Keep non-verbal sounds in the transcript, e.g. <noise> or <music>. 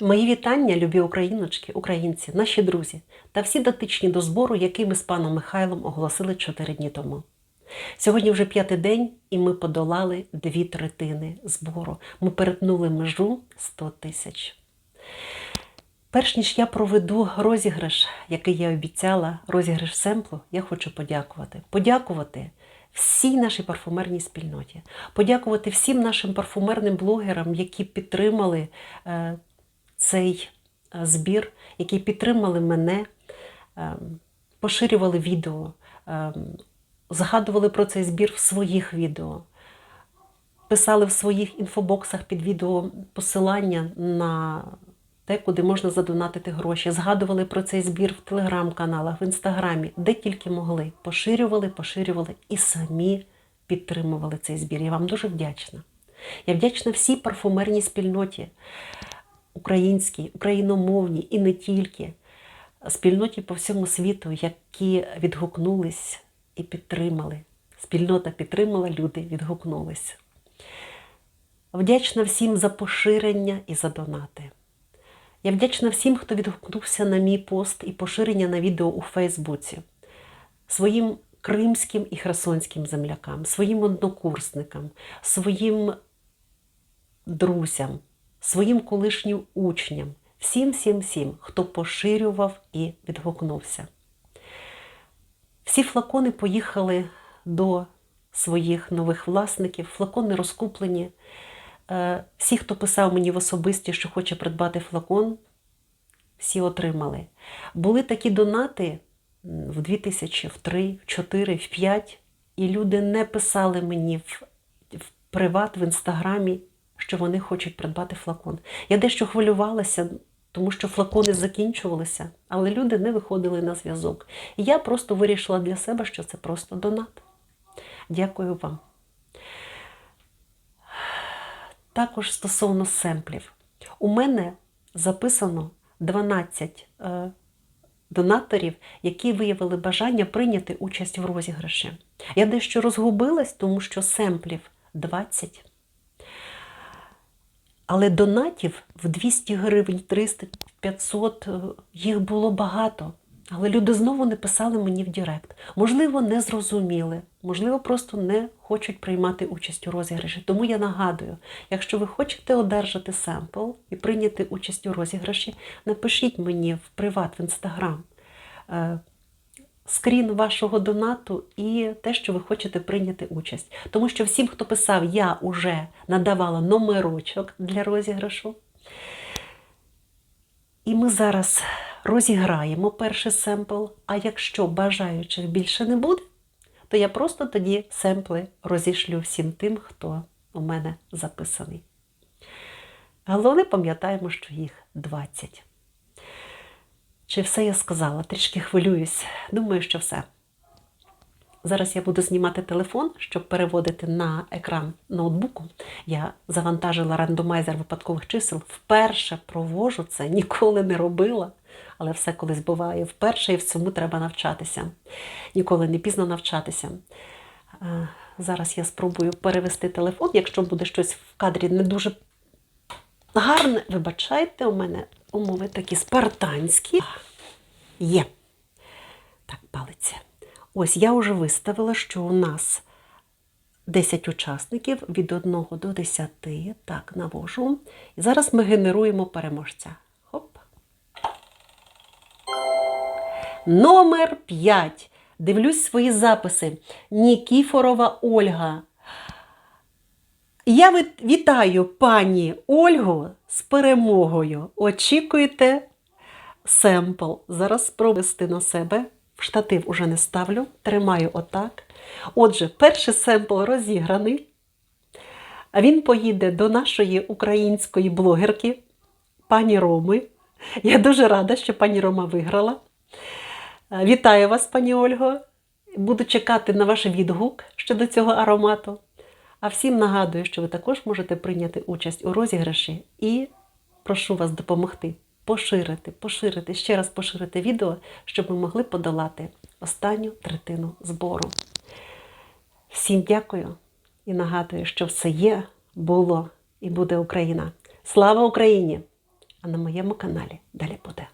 Мої вітання, любі україночки, українці, наші друзі та всі дотичні до збору, який ми з паном Михайлом оголосили чотири дні тому. Сьогодні вже п'ятий день, і ми подолали дві третини збору. Ми перетнули межу 100 тисяч. Перш ніж я проведу розіграш, який я обіцяла, розіграш семплу, я хочу подякувати. Подякувати всій нашій парфумерній спільноті, подякувати всім нашим парфумерним блогерам, які підтримали е, цей е, збір, які підтримали мене, е, поширювали відео, е, згадували про цей збір в своїх відео, писали в своїх інфобоксах під відео посилання на те, куди можна задонатити гроші, згадували про цей збір в телеграм-каналах, в інстаграмі, де тільки могли. Поширювали, поширювали і самі підтримували цей збір. Я вам дуже вдячна. Я вдячна всій парфумерній спільноті, українській, україномовній і не тільки, спільноті по всьому світу, які відгукнулись і підтримали. Спільнота підтримала, люди відгукнулись. Вдячна всім за поширення і за донати. Я вдячна всім, хто відгукнувся на мій пост і поширення на відео у Фейсбуці, своїм кримським і херсонським землякам, своїм однокурсникам, своїм друзям, своїм колишнім учням, всім, всім, всім, хто поширював і відгукнувся. Всі флакони поїхали до своїх нових власників, флакони розкуплені. Е, Всі, хто писав мені в особисті, що хоче придбати флакон, всі отримали. Були такі донати в 2000, в 3, в 4, в 5, і люди не писали мені в, в приват, в інстаграмі, що вони хочуть придбати флакон. Я дещо хвилювалася, тому що флакони закінчувалися, але люди не виходили на зв'язок. І я просто вирішила для себе, що це просто донат. Дякую вам. Також стосовно семплів. У мене записано 12 е, донаторів, які виявили бажання прийняти участь в розіграші. Я дещо розгубилась, тому що семплів 20. Але донатів в 200 гривень, 300, 500 е, їх було багато. Але люди знову не писали мені в Директ. Можливо, не зрозуміли, можливо, просто не хочуть приймати участь у розіграші. Тому я нагадую, якщо ви хочете одержати семпл і прийняти участь у розіграші, напишіть мені в приват в інстаграм скрін вашого донату і те, що ви хочете прийняти участь. Тому що всім, хто писав, я вже надавала номерочок для розіграшу. І ми зараз розіграємо перший семпл, а якщо бажаючих більше не буде, то я просто тоді семпли розішлю всім тим, хто у мене записаний. Головне, пам'ятаємо, що їх 20. Чи все я сказала? Трішки хвилююсь. Думаю, що все. Зараз я буду знімати телефон, щоб переводити на екран ноутбуку. Я завантажила рандомайзер випадкових чисел. Вперше провожу це, <laughs> ніколи не робила, але все колись буває. Вперше і в цьому треба навчатися. Ніколи не пізно навчатися. Е, Зараз я спробую перевести телефон. Якщо буде щось в кадрі не дуже гарне, вибачайте, у мене умови такі спартанські. Є. Так, палиться. Ось я вже виставила, що у нас 10 учасників від 1 до 10. Так, навожу. І зараз ми генеруємо переможця. Хоп. Номер 5. Дивлюсь свої записи. Нікіфорова Ольга. Я вітаю пані Ольгу з перемогою. Очікуйте семпл. Зараз спробувати на себе. В штатив уже не ставлю, тримаю отак. Отже, перший семпл розіграний. Він поїде до нашої української блогерки, пані Роми. Я дуже рада, що пані Рома виграла. Вітаю вас, пані Ольго. Буду чекати на ваш відгук щодо цього аромату. А всім нагадую, що ви також можете прийняти участь у розіграші і прошу вас допомогти поширити, поширити, ще раз поширити відео, щоб ми могли подолати останню третину збору. Всім дякую і нагадую, що все є, було і буде Україна. Слава Україні! А на моєму каналі далі буде.